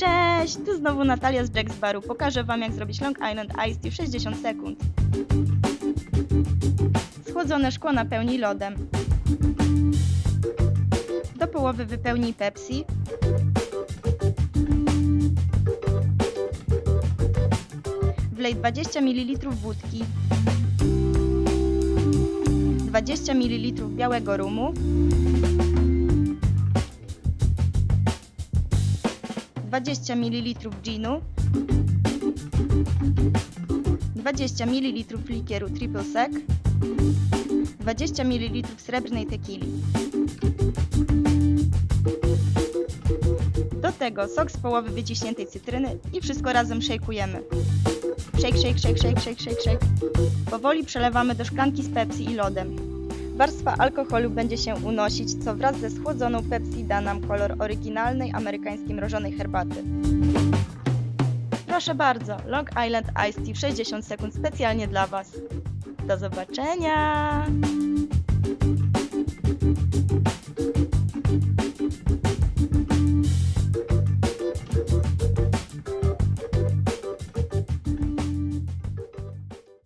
Cześć, tu znowu Natalia z Jack's Baru. Pokażę Wam jak zrobić Long Island Iced Tea w 60 sekund. Schłodzone szkło napełnij lodem. Do połowy wypełnij Pepsi. Wlej 20 ml wódki. 20 ml białego rumu. 20 ml ginu, 20 ml likieru triple sec, 20 ml srebrnej tequili. Do tego sok z połowy wyciśniętej cytryny i wszystko razem szejkujemy. Shake, shake, shake, shake, shake, shake, shake. Powoli przelewamy do szklanki z Pepsi i lodem. Warstwa alkoholu będzie się unosić, co wraz ze schłodzoną Pepsi da nam kolor oryginalnej amerykańskiej mrożonej herbaty. Proszę bardzo, Long Island Iced Tea w 60 sekund specjalnie dla Was. Do zobaczenia!